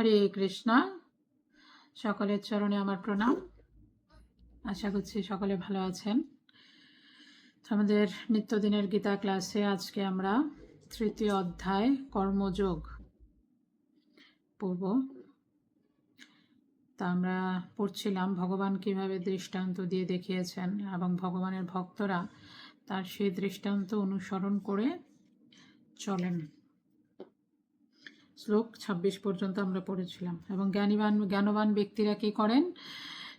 হরে কৃষ্ণ। সকলের চরণে আমার প্রণাম। আশা করছি সকলে ভালো আছেন। আমাদের নিত্যদিনের গীতা ক্লাসে আজকে আমরা তৃতীয় অধ্যায় কর্মযোগ পড়ব। তা আমরা পড়ছিলাম ভগবান কীভাবে দৃষ্টান্ত দিয়ে দেখিয়েছেন এবং ভগবানের ভক্তরা তার সেই দৃষ্টান্ত অনুসরণ করে চলেন। শ্লোক ছাব্বিশ পর্যন্ত আমরা পড়েছিলাম। এবং জ্ঞানীবান, জ্ঞানবান ব্যক্তিরা কি করেন?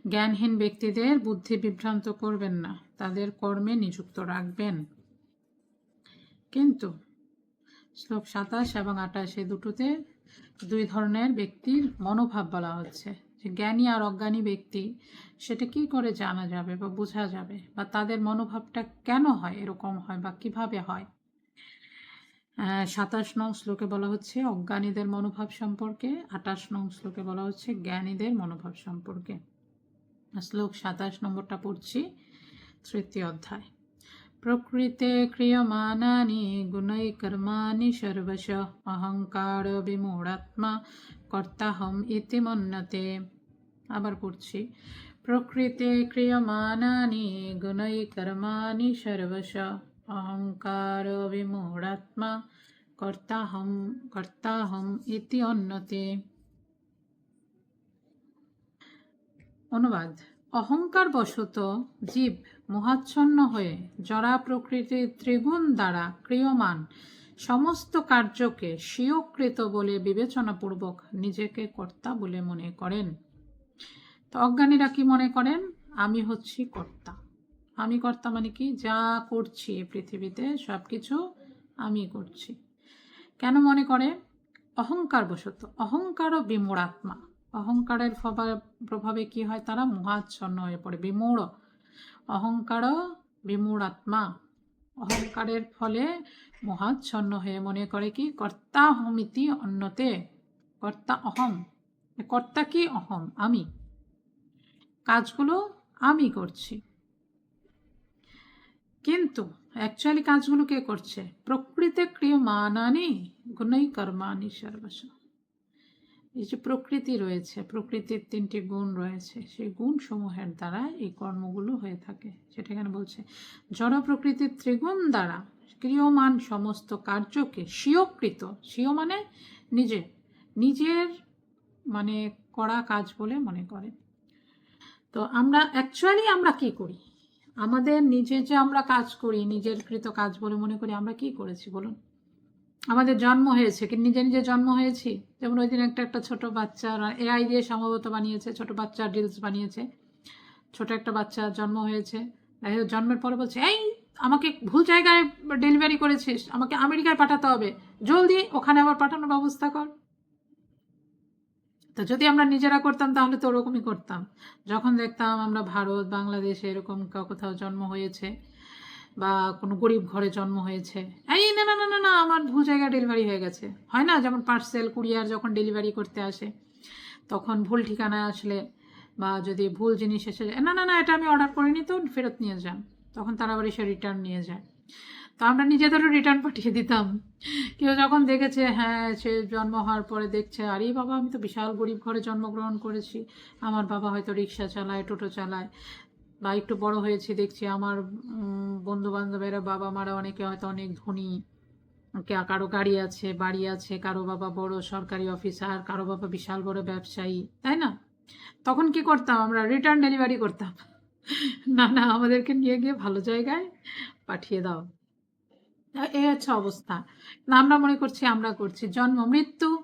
জ্ঞানহীন ব্যক্তিদের বুদ্ধি বিভ্রান্ত করবেন না। তাদের কর্মে নিযুক্ত রাখবেন। কিন্তু শ্লোক সাতাশ এবং এই দুটোতে দুই ধরনের ব্যক্তির মনোভাব বলা হচ্ছে। যে জ্ঞানী আর অজ্ঞানী ব্যক্তি, সেটা কি করে জানা যাবে বা বোঝা যাবে? বা তাদের মনোভাবটা কেন হয়? এরকম হয় বা কীভাবে হয়? সাতাশ নং শ্লোকে বলা হচ্ছে অজ্ঞানীদের মনোভাব সম্পর্কে আটাশ নং শ্লোকে বলা হচ্ছে জ্ঞানীদের মনোভাব সম্পর্কে। শ্লোক সাতাশ নম্বরটা পড়ছি, তৃতীয় অধ্যায়। প্রকৃতে ক্রিয়মানানি গুণৈ কর্মাণি সর্বশ, অহংকার বিমূঢ়াত্মা কর্তাহম ইতি মন্যতে আবার পড়ছি, প্রকৃতে ক্রিয়মানানি গুণৈ কর্মাণি সর্বশ অহংকার বিমূঢ়াত্মা কর্তাহম কর্তাহম ইতি অন্যতে অনুবাদ অহংকার বশত জীব মোহাচ্ছন্ন হয়ে জরা প্রকৃতির ত্রিগুণ দ্বারা ক্রিয়মান, সমস্ত কার্যকে স্বীয়কৃত বলে বিবেচনাপূর্বক নিজেকে কর্তা বলে মনে করেন। তো অজ্ঞানীরা কি মনে করেন? আমি হচ্ছি কর্তা। আমি কর্তা মানে কি? যা করছি এই পৃথিবীতে সব কিছু আমি করছি। কেন মনে করে? অহংকার বশত। অহংকার ও বিমূঢ়াত্মা অহংকারের প্রভাবে কি হয়? তারা মহাচ্ছন্ন হয়ে পড়ে, বিমূঢ়। অহংকার বিমূঢ়াত্মা অহংকারের ফলে মহাচ্ছন্ন হয়ে মনে করে কি? কর্তা অহমিতি অন্যতে কর্তা অহম কর্তা কি অহম আমি। কাজগুলো আমি করছি। কিন্তু অ্যাকচুয়ালি কাজগুলো কে করছে? প্রকৃতি ক্রিয়মানানি গুণই কর্মানি সর্বস এই যে প্রকৃতি রয়েছে, প্রকৃতির তিনটি গুণ রয়েছে, সেই গুণ সমূহের দ্বারা এই কর্মগুলো হয়ে থাকে। সেটা এখানে বলছে, জড় প্রকৃতির ত্রিগুণ দ্বারা ক্রিয়মান সমস্ত কার্যকে স্বীয়কৃত, স্বীয় মানে নিজে, নিজের মানে করা কাজ বলে মনে করে। তো আমরা অ্যাকচুয়ালি আমরা কি করি? আমাদের নিজে যে আমরা কাজ করি, নিজের কৃত কাজ বলে মনে করি, আমরা কি করেছি বলুন? আমাদের জন্ম হয়েছে কি? নিজে নিজে জন্ম হয়েছি? যেমন ওই দিন একটা একটা ছোট বাচ্চা এআই দিয়ে সম্ভবত বানিয়েছে, ছোট বাচ্চা রিলস বানিয়েছে, ছোট একটা বাচ্চা জন্ম হয়েছে। জন্মের পরে বলছে, এই, আমাকে ভুল জায়গায় ডেলিভারি করেছিস, আমাকে আমেরিকায় পাঠাতে হবে। জলদি ওখানে আবার পাঠানোর ব্যবস্থা কর। তো যদি আমরা নিজেরা করতাম, তাহলে তো ওরকমই করতাম। যখন দেখতাম আমরা ভারত, বাংলাদেশে এরকম কোথাও জন্ম হয়েছে বা কোনো গরিব ঘরে জন্ম হয়েছে, এই না না না না না, আমার ভুল জায়গায় ডেলিভারি হয়ে গেছে। হয় না, যেমন পার্সেল কুরিয়ার যখন ডেলিভারি করতে আসে, তখন ভুল ঠিকানায় আসলে বা যদি ভুল জিনিস এসে যায়, না না না, এটা আমি অর্ডার করিনি, তো ফেরত নিয়ে যান। তখন তারা আবার এসে রিটার্ন নিয়ে যায়। তো আমরা নিজেদেরও রিটার্ন পাঠিয়ে দিতাম। কেউ যখন দেখেছে হ্যাঁ সে জন্ম হওয়ার পরে দেখছে, আরে বাবা, আমি তো বিশাল গরিব ঘরে জন্মগ্রহণ করেছি। আমার বাবা হয়তো রিক্সা চালায়, টোটো চালায়। বা একটু বড় হয়েছি, দেখছি আমার বন্ধু বান্ধবেরা বাবা মারা অনেকে হয়তো অনেক ধনী। কারও গাড়ি আছে, বাড়ি আছে, কারও বাবা বড় সরকারি অফিসার, কারও বাবা বিশাল বড় ব্যবসায়ী, তাই না? তখন কি করতাম আমরা? রিটার্ন ডেলিভারি করতাম। না না, আমাদেরকে নিয়ে গিয়ে ভালো জায়গায় পাঠিয়ে দাও। এই হচ্ছে অবস্থা। আমরা মনে করছি, আমরা করছি। জন্ম, মৃত্যু।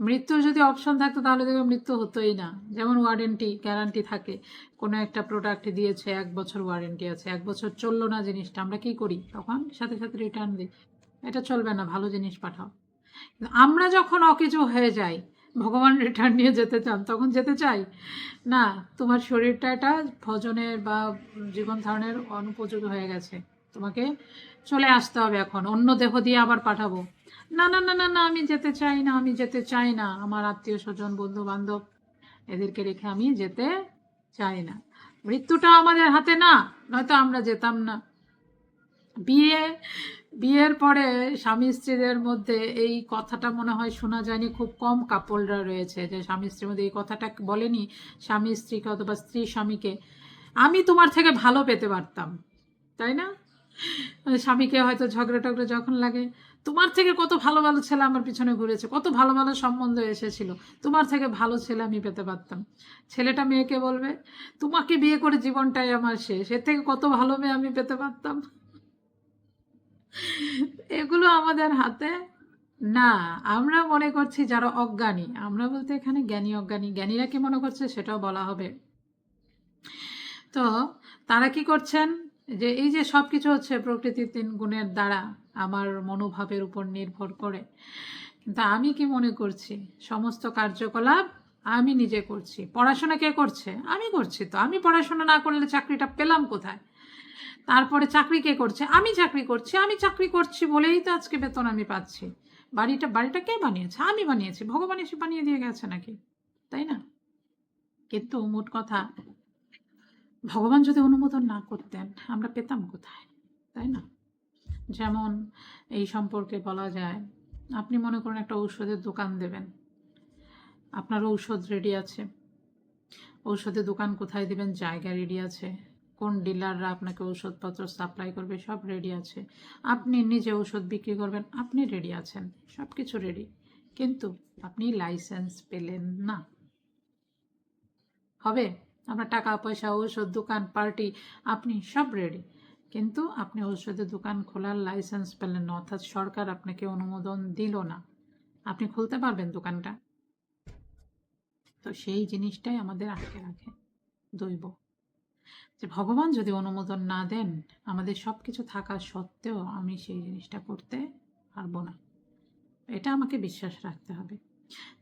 মৃত্যুর যদি অপশন থাকতো, তাহলে দেখবে মৃত্যু হতোই না। যেমন ওয়ারেন্টি গ্যারান্টি থাকে। কোনো একটা প্রোডাক্ট দিয়েছে, এক বছর ওয়ারেন্টি আছে। এক বছর চলল না জিনিসটা, আমরা কি করি? তখন সাথে সাথে রিটার্ন দিই। এটা চলবে না, ভালো জিনিস পাঠাও। আমরা যখন অকেজো হয়ে যাই, ভগবান রিটার্ন নিয়ে যেতে চান, তখন যেতে চাই। না, তোমার শরীরটা এটা ভজনের বা জীবন ধারণের অনুপযোগী হয়ে গেছে। তোমাকে চলে আসতে হবে এখন, অন্য দেহ দিয়ে আবার পাঠাবো। না না না না না, আমি যেতে চাই না, আমি যেতে চাই না, আমার আত্মীয় স্বজন বন্ধু বান্ধব এদেরকে রেখে আমি যেতে চাই না। মৃত্যুটা আমাদের হাতে না, নয়তো আমরা যেতাম না। বিয়ে, বিয়ের পরে স্বামী স্ত্রীদের মধ্যে এই কথাটা মনে হয় শোনা যায়নি, খুব কম কাপলরা রয়েছে যে স্বামী স্ত্রীর মধ্যে এই কথাটা বলেনি, স্বামী স্ত্রীকে অথবা স্ত্রী স্বামীকে। আমি তোমার থেকে ভালো পেতে পারতাম, তাই না? স্বামীকে হয়তো ঝগড়া টগড়া যখন লাগে, তোমার থেকে কত ভালো ভালো ছেলে আমার পিছনে ঘুরেছে, কত ভালো ভালো সম্বন্ধ এসেছিল, তোমার থেকে ভালো ছেলে আমি পেতে পারতাম। ছেলেটা মেয়েকে বলবে, তোমাকে বিয়ে করে জীবনটাই আমার শেষ, এর থেকে কত ভালো মেয়ে আমি পেতে পারতাম? এগুলো আমাদের হাতে না। আমরা মনে করছি যারা অজ্ঞানী, আমরা বলতে এখানে জ্ঞানী অজ্ঞানী, জ্ঞানীরা কি মনে করছে সেটাও বলা হবে। তো তারা কি করছেন? যে এই যে সব কিছু হচ্ছে প্রকৃতির তিন গুণের দ্বারা আমার মনোভাবের উপর নির্ভর করে। কিন্তু আমি কি মনে করছি? সমস্ত কার্যকলাপ আমি নিজে করছি। পড়াশোনা কে করছে? আমি করছি তো। আমি পড়াশোনা না করলে চাকরিটা পেলাম কোথায়? তারপরে চাকরি কে করছে? আমি চাকরি করছি। আমি চাকরি করছি বলেই তো আজকে বেতন আমি পাচ্ছি। বাড়িটা বাড়িটা কে বানিয়েছে? আমি বানিয়েছি। ভগবান এসে বানিয়ে দিয়ে গেছে নাকি? তাই না? কিন্তু মোট কথা ভগবান যদি অনুমোদন না করতেন, আমরা পেতাম কোথায়? তাই না? যেমন এই সম্পর্কে বলা যায়, আপনি মনে করুন একটা ঔষধের দোকান দেবেন। আপনার ঔষধ রেডি আছে। ঔষধের দোকান কোথায় দেবেন? জায়গা রেডি আছে। কোন ডিলাররা আপনাকে ওষুধপত্র সাপ্লাই করবে? সব রেডি আছে। আপনি নিজে ওষুধ বিক্রি করবেন, আপনি রেডি আছেন সব কিছু রেডি কিন্তু আপনি লাইসেন্স পেলেন না। হবে? আপনার টাকা, পয়সা, ঔষধ, দোকান, পার্টি, আপনি সব রেডি কিন্তু আপনি ঔষধের দোকান খোলার লাইসেন্স পেলেন না, অর্থাৎ সরকার আপনাকে অনুমোদন দিল না। আপনি খুলতে পারবেন দোকানটা। তো সেই জিনিসটাই আমাদের আটকে রাখে দৈব। যে ভগবান যদি অনুমোদন না দেন, আমাদের সব কিছু থাকা সত্ত্বেও আমি সেই জিনিসটা করতে পারব না। এটা আমাকে বিশ্বাস রাখতে হবে।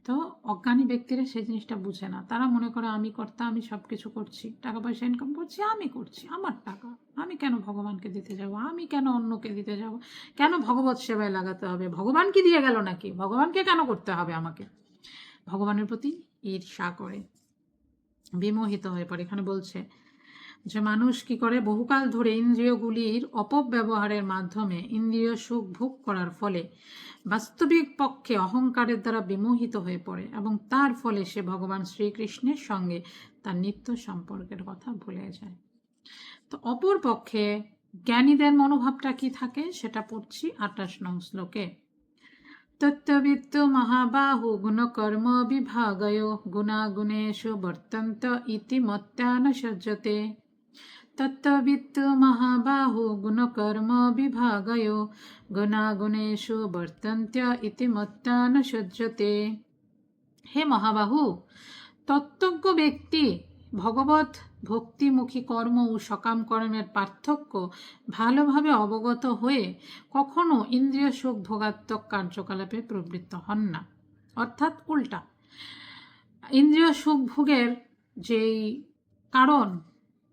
তো অজ্ঞানী ব্যক্তিরা সেই জিনিসটা বুঝে না। তারা মনে করে, আমি কর্তা, আমি সব কিছু করছি। টাকা পয়সা ইনকাম করছি, আমি করছি। আমার টাকা। আমি কেন ভগবানকে দিতে যাব? আমি কেন অন্যকে দিতে যাব? কেন ভগবত সেবায় লাগাতে হবে? ভগবান কি দিয়ে গেল নাকি? ভগবানকে কেন করতে হবে আমাকে? ভগবানের প্রতি ঈর্ষা করে, বিমোহিত হয়ে পড়ে। এখানে বলছে যে মানুষ কি করে? বহুকাল ধরে ইন্দ্রিয়গুলির অপব্যবহারের মাধ্যমে ইন্দ্রিয় সুখ ভোগ করার ফলে বাস্তবিক পক্ষে অহংকারের দ্বারা বিমোহিত হয়ে পড়ে এবং তার ফলে সে ভগবান শ্রীকৃষ্ণের সঙ্গে তার নিত্য সম্পর্কের কথা ভুলে যায়। তো অপর পক্ষে জ্ঞানীদের মনোভাবটা কি থাকে? সেটা পড়ছি আঠাশ নং শ্লোকে। তত্ত্ববিত্ত মহাবাহু গুণকর্ম বিভাগয় গুণাগুণেষু বর্তন্ত ইতি সজ্জতে তত্ত্ববিত্ত মহাবাহু গুণকর্ম বিভাগয় গুণাগুণেষু বর্তন্ত ইতি মত্যান সজ্জতে হে মহাবাহু তত্ত্বজ্ঞ ব্যক্তি ভগবত ভক্তিমুখী কর্ম ও সকাম কর্মের পার্থক্য ভালোভাবে অবগত হয়ে কখনো ইন্দ্রিয় সুখ ভোগাত্মক কার্যকলাপে প্রবৃত্ত হন না। অর্থাৎ উল্টা। ইন্দ্রিয় সুখ ভোগের যেই কারণ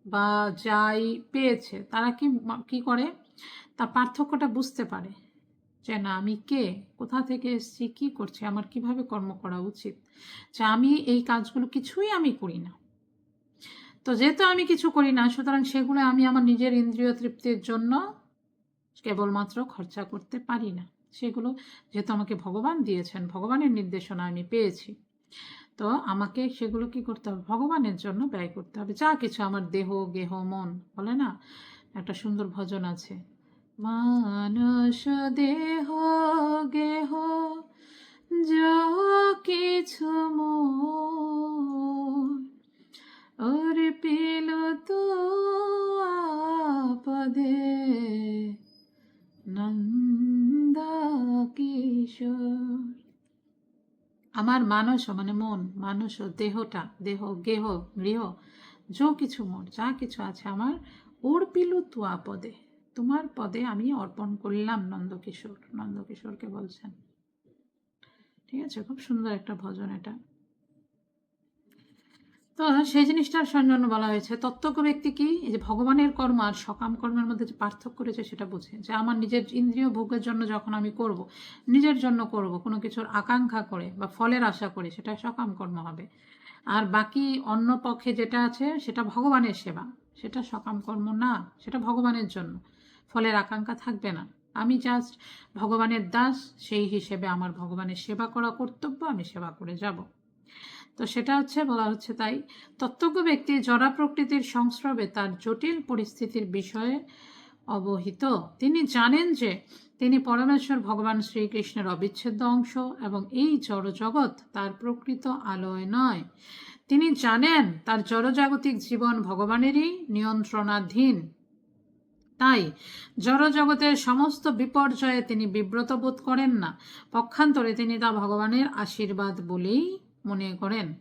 বা যাই পেয়েছে, তারা কি কি করে? তার পার্থক্যটা বুঝতে পারে যে, না, আমি কে? কোথা থেকে এসেছি? কী করছি? আমার কীভাবে কর্ম করা উচিত? যে, আমি এই কাজগুলো কিছুই আমি করি না। তো যেহেতু আমি কিছু করি না, সুতরাং সেগুলো আমি আমার নিজের ইন্দ্রিয় তৃপ্তির জন্য কেবলমাত্র খরচা করতে পারি না। সেগুলো যেহেতু আমাকে ভগবান দিয়েছেন, ভগবানের নির্দেশনা আমি পেয়েছি। তো আমাকে সেগুলো কি করতে হবে? ভগবানের জন্য ব্যয় করতে হবে। যা কিছু আমার দেহ, গেহ, মন, বলে না? একটা সুন্দর ভজন আছে। মানস দেহ, গেহ, যা কিছু মোর পেল তো আপদে। আমার মানস মানে মন মানস দেহটা, দেহ, গেহ, গৃহ, যো কিছু মোর, যা কিছু আছে আমার অর্পিলু তুয়া পদে। তোমার পদে আমি অর্পণ করলাম নন্দকিশোর, নন্দকিশোরকে বলছেন। ঠিক আছে, খুব সুন্দর একটা ভজন এটা। তো সেই জিনিসটার জন্য বলা হয়েছে। তত্ত্বজ্ঞ ব্যক্তি কি? যে ভগবানের কর্ম আর সকাম কর্মের মধ্যে যে পার্থক্য রয়েছে সেটা বোঝে যে আমার নিজের ইন্দ্রিয় ভোগের জন্য যখন আমি করব, নিজের জন্য করব, কোনো কিছুর আকাঙ্ক্ষা করে বা ফলের আশা করে সেটা সকাম কর্ম হবে। আর বাকি অন্য পক্ষে যেটা আছে সেটা ভগবানের সেবা, সেটা সকাম কর্ম না, সেটা ভগবানের জন্য। ফলের আকাঙ্ক্ষা থাকবে না। আমি জাস্ট ভগবানের দাস, সেই হিসেবে আমার ভগবানের সেবা করা কর্তব্য, আমি সেবা করে যাব। তো সেটা হচ্ছে, বলা হচ্ছে তাই, তত্ত্বজ্ঞ ব্যক্তি জরা প্রকৃতির সংস্রবে তার জটিল পরিস্থিতির বিষয়ে অবহিত। তিনি জানেন যে তিনি পরমেশ্বর ভগবান শ্রীকৃষ্ণের অবিচ্ছেদ্য অংশ এবং এই জড়জগৎ তার প্রকৃত আলোয় নয়। তিনি জানেন তার জড়জাগতিক জীবন ভগবানেরই নিয়ন্ত্রণাধীন। তাই জড়জগতের সমস্ত বিপর্যয়ে তিনি বিব্রত বোধ করেন না। পক্ষান্তরে তিনি তা ভগবানের আশীর্বাদ বলেই মনে করেন।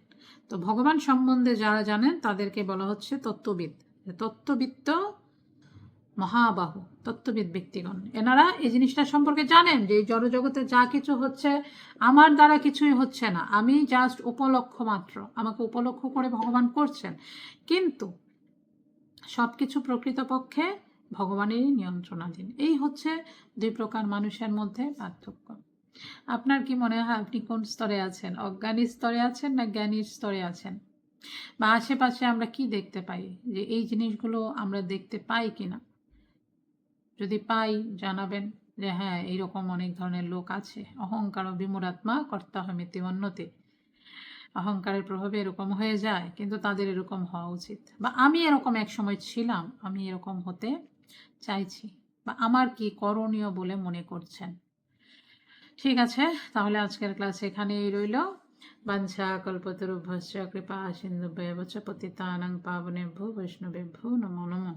তো ভগবান সম্বন্ধে যারা জানেন, তাদেরকে বলা হচ্ছে তত্ত্ববিদ। তত্ত্ববিত্ত মহাবাহু, তত্ত্ববিদ ব্যক্তিগণ। এনারা এই জিনিসটা সম্পর্কে জানেন যে এই জড়জগতে যা কিছু হচ্ছে, আমার দ্বারা কিছুই হচ্ছে না। আমি জাস্ট উপলক্ষ মাত্র। আমাকে উপলক্ষ করে ভগবান করছেন। কিন্তু সব কিছু প্রকৃতপক্ষে ভগবানেরই নিয়ন্ত্রণাধীন। এই হচ্ছে দুই প্রকার মানুষের মধ্যে পার্থক্য। আপনার কি মনে হয় আপনি কোন স্তরে আছেন? অজ্ঞানী স্তরে আছেন না জ্ঞানীর স্তরে আছেন? বা আশেপাশে আমরা কি দেখতে পাই? যে এই জিনিসগুলো আমরা দেখতে পাই কিনা? যদি পাই, জানাবেন যে হ্যাঁ এইরকম অনেক ধরনের লোক আছে। অহংকার ও বিমূরাত্মা কর্তা হমিতি অন্যতে অহংকারের প্রভাবে এরকম হয়ে যায়, কিন্তু তাদের এরকম হওয়া উচিত। বা আমি এরকম এক সময় ছিলাম, আমি এরকম হতে চাইছি। বা আমার কি করণীয় বলে মনে করছেন? ঠিক আছে, তাহলে আজকের ক্লাস এখানেই রইল। বাঞ্ছা কল্পতরু ভস্য কৃপা সিন্ধু ব্যবচ পতিতানাং বৈষ্ণবে বৈষ্ণবেভ্যো নমো নমঃ।